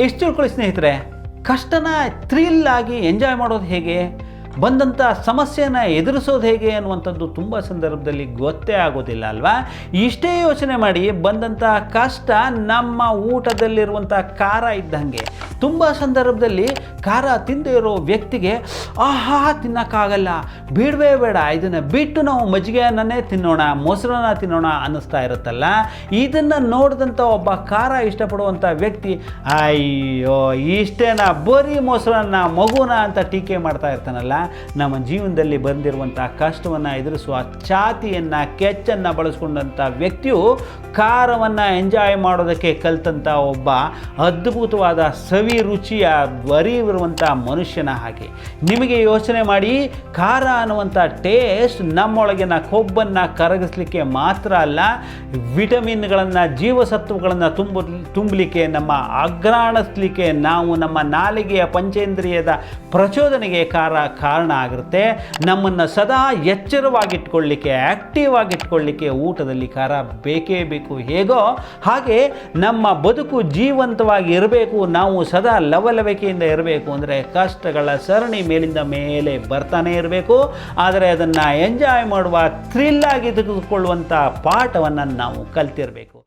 ಎಷ್ಟು ತಿಳ್ಕೊಳ್ಳಿ ಸ್ನೇಹಿತರೆ, ಕಷ್ಟನ ಥ್ರಿಲ್ ಆಗಿ ಎಂಜಾಯ್ ಮಾಡೋದು ಹೇಗೆ ಬಂದಂಥ ಸಮಸ್ಯೆನ ಎದುರಿಸೋದು ಹೇಗೆ ಅನ್ನುವಂಥದ್ದು ತುಂಬ ಸಂದರ್ಭದಲ್ಲಿ ಗೊತ್ತೇ ಆಗೋದಿಲ್ಲ ಅಲ್ವಾ? ಇಷ್ಟೇ ಯೋಚನೆ ಮಾಡಿ ಬಂದಂಥ ಕಷ್ಟ ನಮ್ಮ ಊಟದಲ್ಲಿರುವಂಥ ಖಾರ ಇದ್ದಂಗೆ. ತುಂಬ ಸಂದರ್ಭದಲ್ಲಿ ಖಾರ ತಿಂದೇ ಇರೋ ವ್ಯಕ್ತಿಗೆ, ಆಹಾ, ತಿನ್ನೋಕ್ಕಾಗಲ್ಲ. ಬೇಡವೇ ಬೇಡ. ಇದನ್ನು ಬಿಟ್ಟು ನಾವು ಮಜ್ಜಿಗೆ ಅನ್ನನೇ ತಿನ್ನೋಣ, ಮೊಸರನ್ನ ತಿನ್ನೋಣ ಅನ್ನಿಸ್ತಾ ಇರುತ್ತಲ್ಲ. ಇದನ್ನು ನೋಡಿದಂಥ ಒಬ್ಬ ಖಾರ ಇಷ್ಟಪಡುವಂಥ ವ್ಯಕ್ತಿ, ಅಯ್ಯೋ, ಇಷ್ಟೇನಾ. ಬರೀ ಮೊಸರನ್ನ, ಮಗುನ ಅಂತ ಟೀಕೆ ಮಾಡ್ತಾ ಇರ್ತಾನಲ್ಲ. ನಮ್ಮ ಜೀವನದಲ್ಲಿ ಬಂದಿರುವಂಥ ಕಷ್ಟವನ್ನು ಎದುರಿಸುವ ಛಾತಿಯನ್ನು, ಕೆಚ್ಚನ್ನು ಬಳಸ್ಕೊಂಡಂಥ ವ್ಯಕ್ತಿಯು ಖಾರವನ್ನು ಎಂಜಾಯ್ ಮಾಡೋದಕ್ಕೆ ಕಲಿತಂಥ ಒಬ್ಬ ಅದ್ಭುತವಾದ ಸವಿ ರುಚಿಯ ಅರಿವಿರುವಂಥ ಮನುಷ್ಯನ ಹಾಗೆ. ನಿಮಗೆ ಯೋಚನೆ ಮಾಡಿ, ಖಾರ ಅನ್ನುವಂಥ ಟೇಸ್ಟ್ ನಮ್ಮೊಳಗಿನ ಕೊಬ್ಬನ್ನು ಕರಗಿಸ್ಲಿಕ್ಕೆ ಮಾತ್ರ ಅಲ್ಲ ವಿಟಮಿನ್ಗಳನ್ನು ಜೀವಸತ್ವಗಳನ್ನು ತುಂಬ, ತುಂಬಲಿಕ್ಕೆ, ನಮ್ಮ ಅಗ್ರಾಣಿಸ್ಲಿಕ್ಕೆ ನಾವು ನಮ್ಮ ನಾಲಿಗೆಯ ಪಂಚೇಂದ್ರಿಯದ ಪ್ರಚೋದನೆಗೆ ಖಾರ, ಕಾರಣ ಆಗಿರುತ್ತೆ. ನಮ್ಮನ್ನು ಸದಾ ಎಚ್ಚರವಾಗಿಟ್ಕೊಳ್ಳಿಕ್ಕೆ ಆ್ಯಕ್ಟಿವ್ ಆಗಿಟ್ಕೊಳ್ಳಿಕ್ಕೆ ಊಟದಲ್ಲಿ ಖಾರ ಬೇಕೇ ಬೇಕು. ಹೇಗೋ ಹಾಗೆ ನಮ್ಮ ಬದುಕು ಜೀವಂತವಾಗಿ ಇರಬೇಕು. ನಾವು ಸದಾ ಲವಲವಿಕೆಯಿಂದ ಇರಬೇಕು. ಅಂದರೆ ಕಷ್ಟಗಳ ಸರಣಿ ಮೇಲಿಂದ ಮೇಲೆ ಬರ್ತಾನೆ ಇರಬೇಕು. ಆದರೆ ಅದನ್ನು ಎಂಜಾಯ್ ಮಾಡುವ ಥ್ರಿಲ್ಲಾಗಿ ತೆಗೆದುಕೊಳ್ಳುವಂಥ ಪಾಠವನ್ನು ನಾವು ಕಲ್ತಿರಬೇಕು.